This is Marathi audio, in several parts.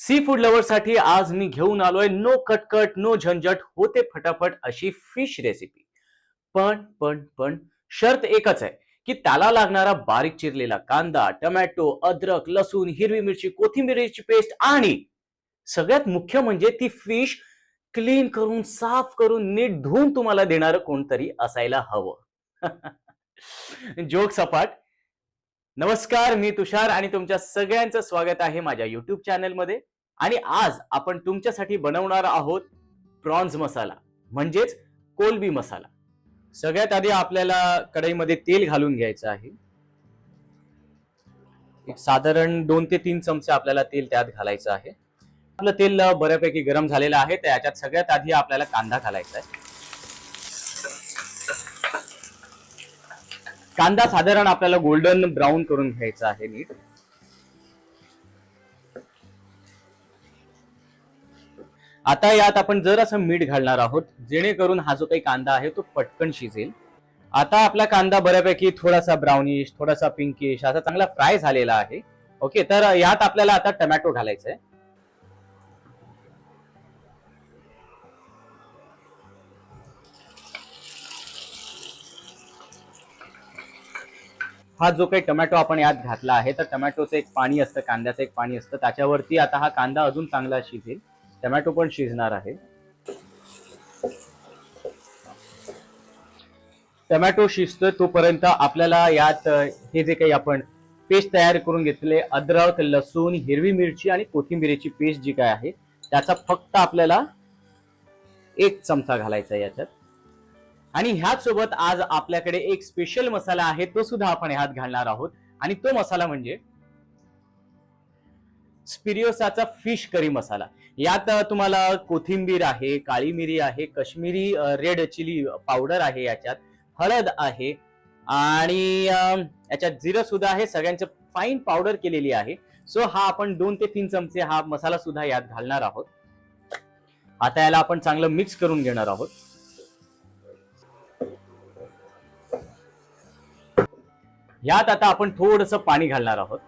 सी फूड लवर साठी आज मी घेऊन आलोय नो कटकट नो झंझट होते फटाफट अशी फिश रेसिपी पण पण पण शर्त एकच आहे की त्याला लागणारा बारीक चिरलेला कांदा टोमॅटो अद्रक लसूण हिरवी मिरची कोथिंबीरची पेस्ट आणि सगळ्यात मुख्य म्हणजे ती फिश क्लीन करून साफ करून नीट धुवून तुम्हाला देणारं कोणतरी असायला हवं. जोक सपाट. नमस्कार मी तुषार आणि तुमच्या सगळ्यांचं स्वागत आहे माझ्या युट्यूब चॅनलमध्ये आणि आज आपण तुमच्यासाठी बनवणार आहोत प्रॉन्ज मसाला म्हणजेच कोलबी मसाला. सगळ्यात आधी आपल्याला कढईमध्ये तेल घालून घ्यायचं आहे. एक साधारण दोन ते तीन चमचे आपल्याला तेल त्यात घालायचं आहे. आपलं तेल बऱ्यापैकी गरम झालेलं आहे तर याच्यात सगळ्यात आधी आपल्याला कांदा घालायचा आहे. कांदा साधारण आपल्याला गोल्डन ब्राऊन करून घ्यायचा आहे नीट. आता यात आपण जर असं मीठ घालणार आहोत जेणेकरून हा जो काही कांदा आहे तो पटकन शिजेल. आता आपला कांदा बऱ्यापैकी थोडासा ब्राउनिश थोडासा पिंकिश असा चांगला फ्राय झालेला आहे. ओके तर यात आपल्याला आता टमॅटो घालायचा आहे हा जो काही टोमॅटो आपण यात घातला आहे तर टोमॅटोचं एक पाणी असतं कांद्याचं एक पाणी असतं त्याच्यावरती आता हा कांदा अजून चांगला शिजेल. टोमॅटो पण शिजणार आहे. टोमॅटो शिजतोय तोपर्यंत आपल्याला यात हे जे काही आपण पेस्ट तयार करून घेतले अद्रक लसूण हिरवी मिरची आणि कोथिंबिरीची पेस्ट जी काय आहे त्याचा फक्त आपल्याला एक चमचा घालायचा आहे याच्यात. आणि ह्याच सोबत आज आपल्याकडे एक स्पेशल मसाला आहे तो सुद्धा आपण ह्यात घालणार आहोत. आणि तो मसाला म्हणजे स्पिरियोसाचा फिश करी मसाला. यात तुम्हाला कोथिंबीर आहे काळी मिरी आहे कश्मीरी रेड चिली पावडर आहे याच्यात हळद आहे आणि याच्यात जिरं सुद्धा आहे. सगळ्यांचं फाईन पावडर केलेली आहे. सो हा आपण दोन ते तीन चमचे हा मसाला सुद्धा यात घालणार आहोत. आता याला आपण चांगलं मिक्स करून घेणार आहोत. यात आता आपण थोडस पाणी घालणार आहोत.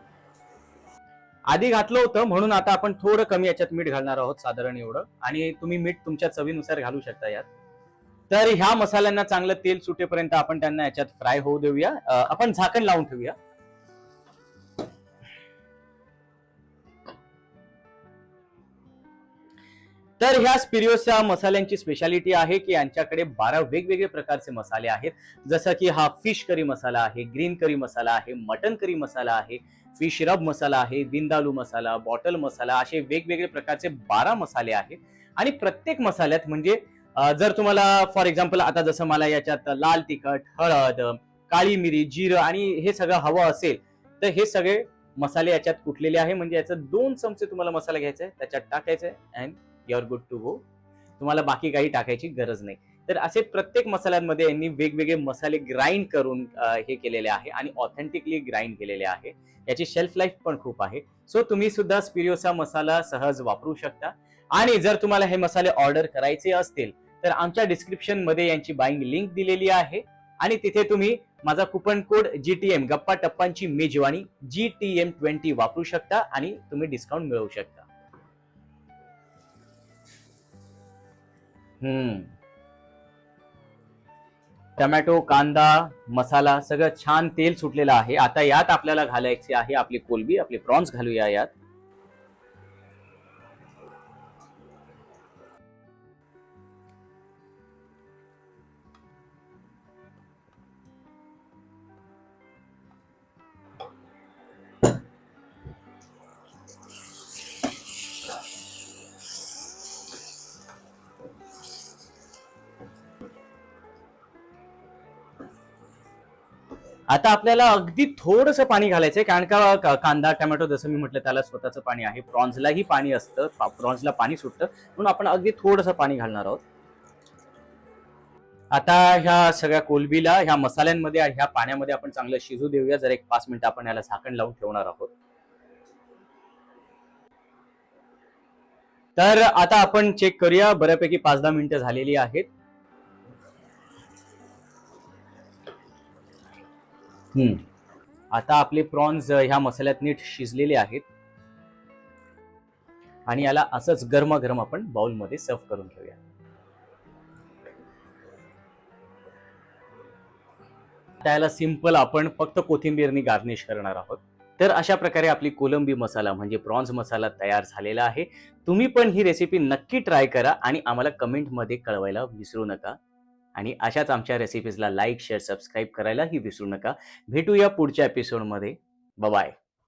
आधी घातलं होतं म्हणून आता आपण थोडं कमी याच्यात मीठ घालणार आहोत साधारण एवढं. आणि तुम्ही मीठ तुमच्या चवीनुसार घालू शकता यात. तर ह्या मसाल्यांना चांगलं तेल सुटेपर्यंत आपण त्यांना याच्यात फ्राय होऊ देऊया. आपण झाकण लावून ठेवूया. तर ह्या स्पिरियोच्या मसाल्यांची स्पेशालिटी आहे की यांच्याकडे बारा वेगवेगळे प्रकारचे मसाले आहेत. जसं की हा फिश करी मसाला आहे ग्रीन करी मसाला आहे मटन करी मसाला आहे फिश रब मसाला आहे विंदालू मसाला बॉटल मसाला असे वेगवेगळे प्रकारचे बारा मसाले आहेत. आणि प्रत्येक मसाल्यात म्हणजे जर तुम्हाला फॉर एक्झाम्पल आता जसं मला याच्यात लाल तिखट हळद काळी मिरी जिरं आणि हे सगळं हवं असेल तर हे सगळे मसाले याच्यात कुटलेले आहे? म्हणजे याचं दोन चमचे तुम्हाला मसाला घ्यायचा आहे त्याच्यात टाकायचं आहे and are good to go तुम्हाला बाकी काही टाकायची गरज नाही. तर असे प्रत्येक मसाल्यांमध्ये यांनी वेगवेगळे मसाले ग्राइंड करून हे केलेले आहे आणि ऑथेंटिकली ग्राइंड केलेले आहे. याची शेल्फ लाईफ पण खूप आहे. सो तुम्ही सुद्धा स्पिरियोसा मसाला सहज वापरू शकता. आणि जर तुम्हाला हे मसाले ऑर्डर करायचे असतील तर आमच्या डिस्क्रिप्शनमध्ये यांची बाईंग लिंक दिलेली आहे. आणि तिथे तुम्ही माझा coupon code G T M गप्पा टप्पांची मेजवानी जी टी एम ट्वेंटी वापरू शकता आणि तुम्ही डिस्काउंट मिळवू शकता. टमॅटो कांदा मसाला सगळं छान तेल सुटलेलं आहे. आता यात आपल्याला घालायची आहे आपली कोलबी आपले प्रॉन्स घालूया यात. आता आपल्याला अगदी थोडस पाणी घालायचंय कारण का कांदा टोमॅटो जसं मी म्हटलं त्याला स्वतःचं पाणी आहे. प्रॉन्सलाही पाणी असतं प्रॉन्सला पाणी सुटतं. म्हणून आपण अगदी थोडस पाणी घालणार आहोत. आता ह्या सगळ्या कोलबीला ह्या मसाल्यांमध्ये ह्या पाण्यामध्ये आपण चांगलं शिजू देऊया. जर एक पाच मिनिटं आपण याला झाकण लावून ठेवणार आहोत. तर आता आपण चेक करूया. बऱ्यापैकी पाच दहा मिनिटं झालेली आहेत. हम्म. आता आपले प्रॉन्स ह्या मसाल्यात नीट शिजलेले आहेत. आणि याला असंच गरमागरम आपण बाउलमध्ये सर्व करून घेऊया. त्याला सिंपल आपण फक्त कोथिंबीरनी गार्निश करणार आहोत. तर अशा प्रकारे आपली कोलंबी मसाला म्हणजे प्रॉन्स मसाला तयार झालेला आहे. तुम्ही पण ही रेसिपी नक्की ट्राय करा आणि आम्हाला कमेंटमध्ये कळवायला विसरू नका. आणि अशाच आमच्या रेसिपीजला लाईक शेअर सबस्क्राईब करायलाही विसरू नका. भेटूया पुढच्या एपिसोडमध्ये बाय